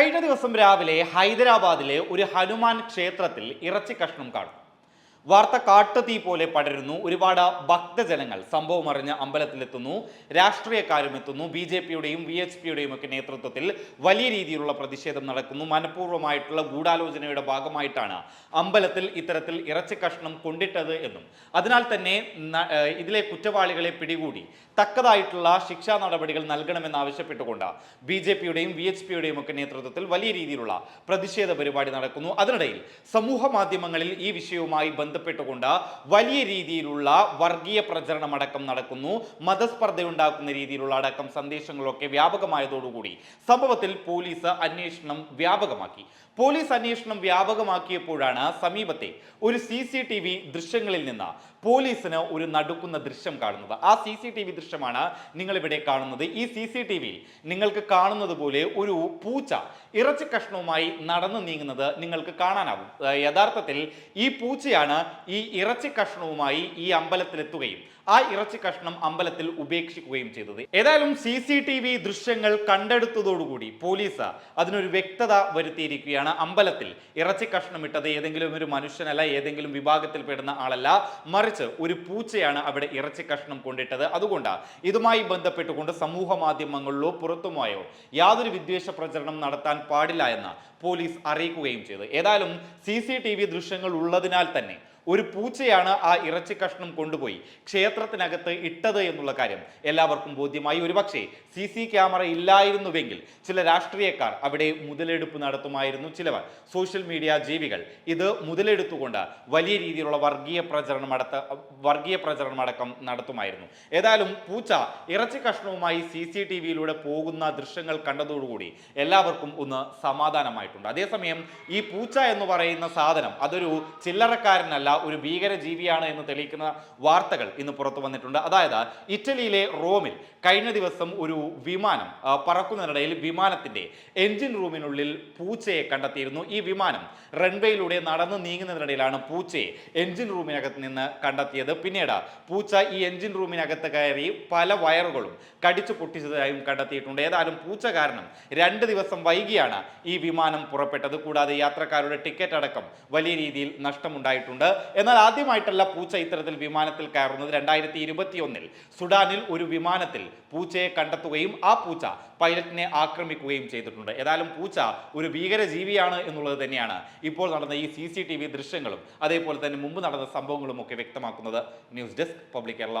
കഴിഞ്ഞ ദിവസം രാവിലെ ഹൈദരാബാദിലെ ഒരു ഹനുമാൻ ക്ഷേത്രത്തിൽ ഇറച്ചി കഷ്ണം കാണും വാർത്ത കാട്ടുതീ പോലെ പടരുന്നു. ഒരുപാട് ഭക്തജനങ്ങൾ സംഭവം അറിഞ്ഞ് അമ്പലത്തിലെത്തുന്നു. രാഷ്ട്രീയക്കാരും എത്തുന്നു ബി ജെ പിയുടെയും വി എച്ച് പിയുടെയും ഒക്കെ നേതൃത്വത്തിൽ വലിയ രീതിയിലുള്ള പ്രതിഷേധം നടക്കുന്നു. മനഃപൂർവമായിട്ടുള്ള ഗൂഢാലോചനയുടെ ഭാഗമായിട്ടാണ് അമ്പലത്തിൽ ഇത്തരത്തിൽ ഇറച്ചി കഷ്ണം കൊണ്ടിട്ടത് എന്നും. അതിനാൽ തന്നെ ഇതിലെ കുറ്റവാളികളെ പിടികൂടി തക്കതായിട്ടുള്ള ശിക്ഷാ നടപടികൾ നൽകണമെന്നാവശ്യപ്പെട്ടുകൊണ്ട് ബി ജെ പിയുടെയും വി എച്ച് പിയുടെയും ഒക്കെ നേതൃത്വത്തിൽ വലിയ രീതിയിലുള്ള പ്രതിഷേധ പരിപാടി നടക്കുന്നു. അതിനിടയിൽ സമൂഹ മാധ്യമങ്ങളിൽ ഈ വിഷയവുമായി ബന്ധപ്പെട്ടുകൊണ്ട് വലിയ രീതിയിലുള്ള വർഗീയ പ്രചരണം അടക്കം നടക്കുന്നു. മതസ്പർദ്ധയുണ്ടാക്കുന്ന രീതിയിലുള്ള അടക്കം സന്ദേശങ്ങളൊക്കെ വ്യാപകമായതോടുകൂടി സംഭവത്തിൽ പോലീസ് അന്വേഷണം വ്യാപകമാക്കി. പോലീസ് അന്വേഷണം വ്യാപകമാക്കിയപ്പോഴാണ് സമീപത്തെ ഒരു സി ദൃശ്യങ്ങളിൽ നിന്ന് പോലീസിന് ഒരു നടുക്കുന്ന ദൃശ്യം കാണുന്നത്. ആ സി സി ടി വി ദൃശ്യമാണ് നിങ്ങളിവിടെ കാണുന്നത്. ഈ സി സി ടി വിയിൽ നിങ്ങൾക്ക് കാണുന്നത് പോലെ ഒരു പൂച്ച ഇറച്ചി കഷ്ണവുമായി നടന്നു നീങ്ങുന്നത് നിങ്ങൾക്ക് കാണാനാവും യഥാർത്ഥത്തിൽ ഈ പൂച്ചയാണ് ഈ ഇറച്ചി കഷ്ണവുമായി ഈ അമ്പലത്തിലെത്തുകയും ആ ഇറച്ചി കഷ്ണം അമ്പലത്തിൽ ഉപേക്ഷിക്കുകയും ചെയ്തത്. ഏതായാലും സി സി ടി വി ദൃശ്യങ്ങൾ കണ്ടെടുത്തതോടുകൂടി പോലീസ് അതിനൊരു വ്യക്തത വരുത്തിയിരിക്കുകയാണ്. അമ്പലത്തിൽ ഇറച്ചി കഷ്ണം ഇട്ടത് ഏതെങ്കിലും ഒരു മനുഷ്യനല്ല ഏതെങ്കിലും വിഭാഗത്തിൽ വിഭാഗത്തിൽപ്പെടുന്ന ആളല്ല. മറിച്ച് ഒരു പൂച്ചയാണ് അവിടെ ഇറച്ചി കഷ്ണം കൊണ്ടിട്ടത്. അതുകൊണ്ട് ഇതുമായി ബന്ധപ്പെട്ടുകൊണ്ട് സമൂഹ മാധ്യമങ്ങളിലോ പുറത്തുമായോ യാതൊരു വിദ്വേഷ പ്രചരണം നടത്താൻ പാടില്ല എന്ന് പോലീസ് അറിയിക്കുകയും ചെയ്തു. ഏതായാലും സി ദൃശ്യങ്ങൾ ഉള്ളതിനാൽ തന്നെ ഒരു പൂച്ചയാണ് ആ ഇറച്ചി കഷ്ണം കൊണ്ടുപോയി ക്ഷേത്രത്തിനകത്ത് ഇട്ടത് എന്നുള്ള കാര്യം എല്ലാവർക്കും ബോധ്യമായി. ഒരുപക്ഷെ സി സി ക്യാമറ ഇല്ലായിരുന്നുവെങ്കിൽ ചില രാഷ്ട്രീയക്കാർ അവിടെ മുതലെടുപ്പ് നടത്തുമായിരുന്നു ചിലവർ. സോഷ്യൽ മീഡിയ ജീവികൾ ഇത് മുതലെടുത്തുകൊണ്ട് വലിയ രീതിയിലുള്ള വർഗീയ പ്രചരണം അടത്ത വർഗീയ പ്രചരണം അടക്കം നടത്തുമായിരുന്നു. ഏതായാലും പൂച്ച ഇറച്ചി കഷ്ണവുമായി സി സി ടി വിയിലൂടെ പോകുന്ന ദൃശ്യങ്ങൾ കണ്ടതോടുകൂടി എല്ലാവർക്കും ഒന്ന് സമാധാനമായിട്ടുണ്ട്. അതേസമയം ഈ പൂച്ച എന്ന് പറയുന്ന സാധനം അതൊരു ചില്ലറക്കാരനല്ല ഒരു ഭീകര ജീവിയാണ് എന്ന് തെളിയിക്കുന്ന വാർത്തകൾ ഇന്ന് പുറത്തു വന്നിട്ടുണ്ട്. അതായത് ഇറ്റലിയിലെ റോമിൽ കഴിഞ്ഞ ദിവസം ഒരു വിമാനം പറക്കുന്നതിനിടയിൽ വിമാനത്തിന്റെ എഞ്ചിൻ റൂമിനുള്ളിൽ പൂച്ചയെ കണ്ടെത്തിയിരുന്നു. ഈ വിമാനം റൺവേയിലൂടെ നടന്നു നീങ്ങുന്നതിനിടയിലാണ് പൂച്ചയെ എഞ്ചിൻ റൂമിനകത്ത് നിന്ന് കണ്ടെത്തിയത്. പിന്നീട് പൂച്ച ഈ എഞ്ചിൻ റൂമിനകത്ത് കയറി പല വയറുകളും കടിച്ചു പൊട്ടിച്ചതായും കണ്ടെത്തിയിട്ടുണ്ട്. ഏതായാലും പൂച്ച കാരണം രണ്ട് ദിവസം വൈകിയാണ് ഈ വിമാനം പുറപ്പെട്ടത്. കൂടാതെ യാത്രക്കാരുടെ ടിക്കറ്റ് അടക്കം വലിയ രീതിയിൽ നഷ്ടമുണ്ടായിട്ടുണ്ട്. എന്നാൽ ആദ്യമായിട്ടല്ല പൂച്ച ഇത്തരത്തിൽ വിമാനത്തിൽ കയറുന്നത്. രണ്ടായിരത്തി ഇരുപത്തിയൊന്നിൽ സുഡാനിൽ ഒരു വിമാനത്തിൽ പൂച്ചയെ കണ്ടെത്തുകയും ആ പൂച്ച പൈലറ്റിനെ ആക്രമിക്കുകയും ചെയ്തിട്ടുണ്ട്. ഏതായാലും പൂച്ച ഒരു ഭീകര ജീവിയാണ് എന്നുള്ളത് തന്നെയാണ് ഇപ്പോൾ നടന്ന ഈ സി സി ടി വി ദൃശ്യങ്ങളും അതേപോലെ തന്നെ മുമ്പ് നടന്ന സംഭവങ്ങളും ഒക്കെ വ്യക്തമാക്കുന്നത്. News desk public Kerala.